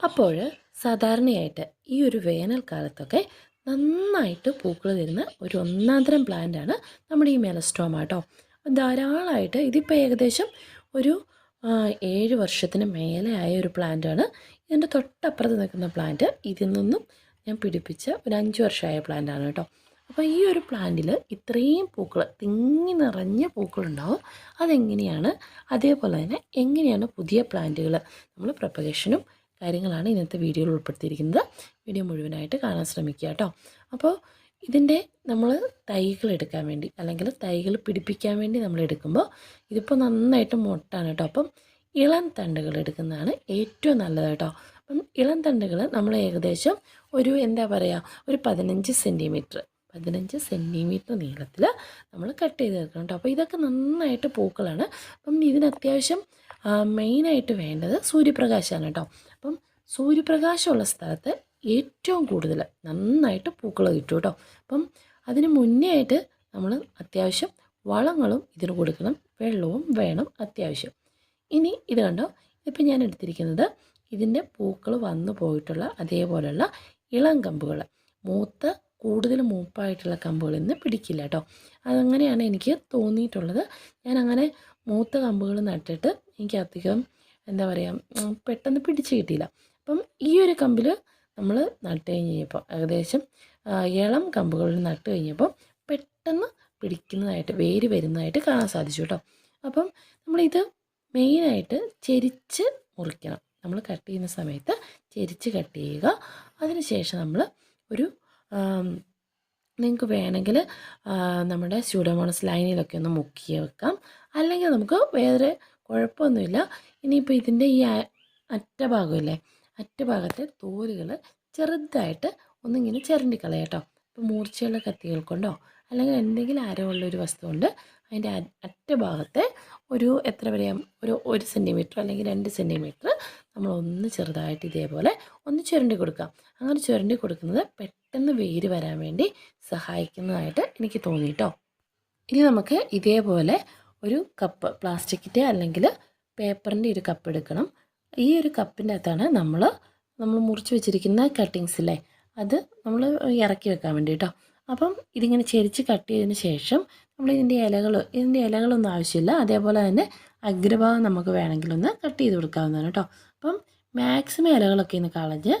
അപ്പോൾ സാധാരണയായിട്ട് ഈ ഒരു വേനൽക്കാലത്തൊക്കെ നന്നായിട്ട് പൂക്കൾ തരുന്ന ഒരു ഒന്നാന്തരം പ്ലാന്റാണ് നമ്മുടെ ഈ മെലസ്ട്രോമ കേട്ടോ ധാരാളമായിട്ട് ഇതിപ്പോൾ ഏകദേശം ഒരു ഏഴ് വർഷത്തിന് മേലെ ആയ ഒരു പ്ലാന്റാണ് ഇതിന്റെ തൊട്ടപ്പുറത്ത് നിൽക്കുന്ന പ്ലാന്റ് ഇതിൽ നിന്നും ഞാൻ പിടിപ്പിച്ച ഒരു അഞ്ച് വർഷമായ പ്ലാന്റാണ് കേട്ടോ അപ്പോൾ ഈ ഒരു പ്ലാന്റിൽ ഇത്രയും പൂക്കൾ തിങ്ങി നിറഞ്ഞ പൂക്കളുണ്ടാവും അതെങ്ങനെയാണ്? അതേപോലെ തന്നെ എങ്ങനെയാണ് പുതിയ പ്ലാന്റുകൾ നമ്മൾ പ്രൊപ്പഗേഷനും കാര്യങ്ങളാണ് ഇന്നത്തെ വീഡിയോയിൽ ഉൾപ്പെടുത്തിയിരിക്കുന്നത്. വീഡിയോ മുഴുവനായിട്ട് കാണാൻ ശ്രമിക്കുക കേട്ടോ. അപ്പോൾ ഇതിന്റെ നമ്മൾ തൈകൾ എടുക്കാൻ വേണ്ടി അല്ലെങ്കിൽ തൈകൾ പിടിപ്പിക്കാൻ വേണ്ടി നമ്മൾ എടുക്കുമ്പോൾ ഇതിപ്പോൾ നന്നായിട്ട് മുട്ടാണ് കേട്ടോ. അപ്പം ഇളം തണ്ടുകൾ എടുക്കുന്നതാണ് ഏറ്റവും നല്ലത് കേട്ടോ. അപ്പം ഇളം തണ്ടുകൾ നമ്മൾ ഏകദേശം ഒരു എന്താ പറയുക ഒരു പതിനഞ്ച് സെന്റിമീറ്റർ പതിനഞ്ച് സെന്റിമീറ്റർ നീളത്തിൽ നമ്മൾ കട്ട് ചെയ്ത് എടുക്കണം കേട്ടോ. അപ്പോൾ ഇതൊക്കെ നന്നായിട്ട് പൂക്കളാണ്. അപ്പം ഇതിന് അത്യാവശ്യം മെയിനായിട്ട് വേണ്ടത് സൂര്യപ്രകാശമാണ് കേട്ടോ. അപ്പം സൂര്യപ്രകാശമുള്ള സ്ഥലത്ത് ഏറ്റവും കൂടുതൽ നന്നായിട്ട് പൂക്കൾ കിട്ടും കേട്ടോ. അപ്പം അതിന് മുന്നേ ആയിട്ട് നമ്മൾ അത്യാവശ്യം വളങ്ങളും ഇതിന് കൊടുക്കണം. വെള്ളവും വേണം അത്യാവശ്യം. ഇനി ഇത് കണ്ടോ? ഇപ്പം ഞാൻ എടുത്തിരിക്കുന്നത് ഇതിന്റെ പൂക്കൾ വന്നു പോയിട്ടുള്ള അതേപോലെയുള്ള ഇളം കമ്പുകൾ മൂത്ത കൂടുതൽ മൂപ്പായിട്ടുള്ള കമ്പുകളിൽ നിന്ന് പിടിക്കില്ല കേട്ടോ. അതങ്ങനെയാണ് എനിക്ക് തോന്നിയിട്ടുള്ളത്. ഞാൻ അങ്ങനെ മൂത്ത കമ്പുകൾ നട്ടിട്ട് എനിക്ക് അധികം എന്താ പറയുക പെട്ടെന്ന് പിടിച്ച് കിട്ടിയില്ല. അപ്പം ഈ ഒരു കമ്പിൽ നമ്മൾ നട്ട് കഴിഞ്ഞപ്പോൾ ഏകദേശം ഇളം കമ്പുകളിൽ നട്ട് കഴിഞ്ഞപ്പോൾ പെട്ടെന്ന് പിടിക്കുന്നതായിട്ട് വേര് വരുന്നതായിട്ട് കാണാൻ സാധിച്ചു കേട്ടോ. അപ്പം നമ്മളിത് മെയിനായിട്ട് ചെരിച്ച് മുറിക്കണം. നമ്മൾ കട്ട് ചെയ്യുന്ന സമയത്ത് ചെരിച്ച് കട്ട് ചെയ്യുക. അതിനുശേഷം നമ്മൾ ഒരു നിങ്ങൾക്ക് വേണമെങ്കിൽ നമ്മുടെ സ്യൂഡോമോണസ് ലൈനിലൊക്കെ ഒന്ന് മുക്കി വെക്കാം. അല്ലെങ്കിൽ നമുക്ക് വേറെ കുഴപ്പമൊന്നുമില്ല. ഇനിയിപ്പോൾ ഇതിന്റെ ഈ അറ്റഭാഗമില്ലേ? അറ്റഭാഗത്തെ തോലുകൾ ചെറുതായിട്ട് ഒന്നിങ്ങനെ ചിരണ്ടി കളയാം കേട്ടോ ഇപ്പോൾ മൂർച്ചയുള്ള കത്തികൾ കൊണ്ടോ അല്ലെങ്കിൽ എന്തെങ്കിലും ആരമുള്ള ഒരു വസ്തു കൊണ്ട് അതിന്റെ അറ്റഭാഗത്തെ ഒരു എത്ര പറയാം ഒരു ഒരു സെന്റിമീറ്റർ അല്ലെങ്കിൽ രണ്ട് സെന്റിമീറ്റർ നമ്മൾ ഒന്ന് ചെറുതായിട്ട് ഇതേപോലെ ഒന്ന് ചുരണ്ടി കൊടുക്കാം. അങ്ങനെ ചുരണ്ടി കൊടുക്കുന്നത് പെട്ടെന്ന് വേര് വരാൻ വേണ്ടി സഹായിക്കുന്നതായിട്ട് എനിക്ക് തോന്നിയിട്ടോ ഇനി നമുക്ക് ഇതേപോലെ ഒരു കപ്പ് പ്ലാസ്റ്റിക്കിന്റെ അല്ലെങ്കിൽ പേപ്പറിന്റെ ഒരു കപ്പ് എടുക്കണം. ഈ ഒരു കപ്പിന്റെ അകത്താണ് നമ്മൾ നമ്മൾ മുറിച്ച് വെച്ചിരിക്കുന്ന കട്ടിങ്സ് അല്ലേ അത് നമ്മൾ ഇറക്കി വെക്കാൻ വേണ്ടി കേട്ടോ അപ്പം ഇതിങ്ങനെ ചെരിച്ച് കട്ട് ചെയ്തതിന് ശേഷം നമ്മൾ ഇതിന്റെ ഇലകൾ ഇതിന്റെ ഇലകളൊന്നും ആവശ്യമില്ല. അതേപോലെ തന്നെ അഗ്രഭാഗം നമുക്ക് വേണമെങ്കിലൊന്ന് കട്ട് ചെയ്ത് കൊടുക്കാവുന്നതാണ് കേട്ടോ അപ്പം മാക്സിമം ഇലകളൊക്കെ ഒന്ന് കളഞ്ഞ്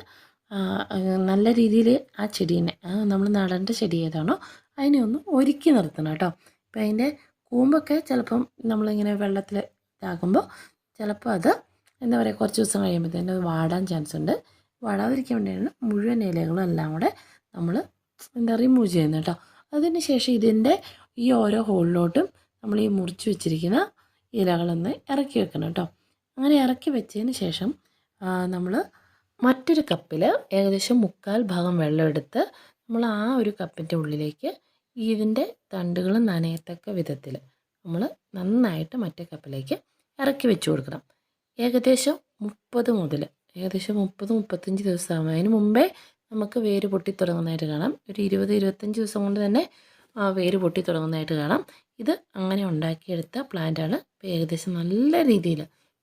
നല്ല രീതിയിൽ ആ ചെടീനെ നമ്മൾ നടേണ്ട ചെടി ഏതാണോ അതിനെ ഒന്ന് ഒരുക്കി നിർത്തണം കേട്ടോ ഇപ്പം അതിന്റെ കൂമ്പൊക്കെ ചിലപ്പം നമ്മളിങ്ങനെ വെള്ളത്തിൽ ഇതാകുമ്പോൾ ചിലപ്പോൾ അത് എന്താ പറയുക കുറച്ച് ദിവസം കഴിയുമ്പോഴത്തേനും അത് വാടാൻ ചാൻസ് ഉണ്ട് വാടാതിരിക്കാൻ വേണ്ടിയാണ് മുഴുവൻ ഇലകളും എല്ലാം കൂടെ നമ്മൾ എന്താ റിമൂവ് ചെയ്യുന്നത് കേട്ടോ അതിന് ശേഷം ഇതിന്റെ ഈ ഓരോ ഹോളിലോട്ടും നമ്മൾ ഈ മുറിച്ച് വെച്ചിരിക്കുന്ന ഇലകളൊന്ന് ഇറക്കി വെക്കണം കേട്ടോ അങ്ങനെ ഇറക്കി വെച്ചതിന് ശേഷം നമ്മൾ മറ്റൊരു കപ്പിൽ ഏകദേശം മുക്കാൽ ഭാഗം വെള്ളം എടുത്ത് നമ്മൾ ആ ഒരു കപ്പിന്റെ ഉള്ളിലേക്ക് ഇതിന്റെ തണ്ടുകൾ നനയത്തക്ക വിധത്തിൽ നമ്മൾ നന്നായിട്ട് മറ്റേ കപ്പിലേക്ക് ഇറക്കി വെച്ച് കൊടുക്കണം. ഏകദേശം മുപ്പത് മുതൽ ഏകദേശം മുപ്പത് മുപ്പത്തഞ്ച് ദിവസമാകും. അതിന് മുമ്പേ നമുക്ക് വേര് പൊട്ടി തുടങ്ങുന്നതായിട്ട് കാണാം. ഒരു ഇരുപത് ഇരുപത്തഞ്ച് ദിവസം കൊണ്ട് തന്നെ ആ വേര് പൊട്ടി തുടങ്ങുന്നതായിട്ട് കാണാം. ഇത് അങ്ങനെ ഉണ്ടാക്കിയെടുത്ത പ്ലാന്റാണ് ഏകദേശം നല്ല രീതിയിൽ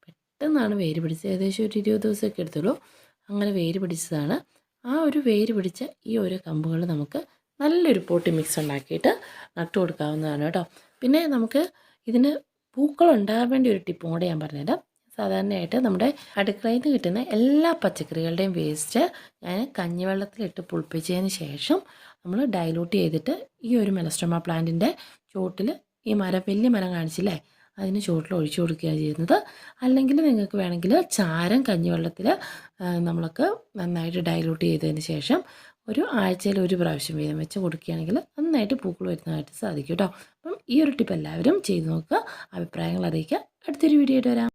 പെട്ടെന്നാണ് വേര് പിടിച്ചത്. ഏകദേശം ഒരു ഇരുപത് ദിവസമൊക്കെ എടുത്തുള്ളൂ. അങ്ങനെ വേര് പിടിച്ചതാണ്. ആ ഒരു വേര് പിടിച്ച ഈ ഓരോ കമ്പുകൾ നമുക്ക് നല്ലൊരു പോട്ടി മിക്സ് ഉണ്ടാക്കിയിട്ട് നട്ടു കൊടുക്കാവുന്നതാണ് കേട്ടോ. പിന്നെ നമുക്ക് ഇതിന് പൂക്കൾ ഉണ്ടാകാൻ വേണ്ടി ഒരു ടിപ്പും കൂടെ ഞാൻ പറഞ്ഞുതരാം. സാധാരണയായിട്ട് നമ്മുടെ അടുക്കളയിൽ നിന്ന് കിട്ടുന്ന എല്ലാ പച്ചക്കറികളുടെയും വേസ്റ്റ് ഞാൻ കഞ്ഞിവെള്ളത്തിലിട്ട് പുളിപ്പിച്ചതിന് ശേഷം നമ്മൾ ഡൈലൂട്ട് ചെയ്തിട്ട് ഈ ഒരു മെലസ്ട്രോമ പ്ലാന്റിന്റെ ചോട്ടിൽ ഈ മരം വലിയ മരം കാണിച്ചില്ലേ? അതിന് ചുവട്ടിൽ ഒഴിച്ചു കൊടുക്കുകയാണ് ചെയ്യുന്നത്. അല്ലെങ്കിൽ നിങ്ങൾക്ക് വേണമെങ്കിൽ ചാരം കഞ്ഞിവെള്ളത്തിൽ നമ്മൾക്ക് നന്നായിട്ട് ഡൈലൂട്ട് ചെയ്തതിന് ശേഷം ഒരു ആഴ്ചയിൽ ഒരു പ്രാവശ്യം വീതം വെച്ച് കൊടുക്കുകയാണെങ്കിൽ നന്നായിട്ട് പൂക്കൾ വരുന്നതായിട്ട് സാധിക്കും കേട്ടോ. അപ്പം ഈ ഒരു ടിപ്പ് എല്ലാവരും ചെയ്ത് നോക്കുക. അഭിപ്രായങ്ങൾ അറിയിക്കുക. അടുത്തൊരു വീഡിയോ ആയിട്ട് വരാം.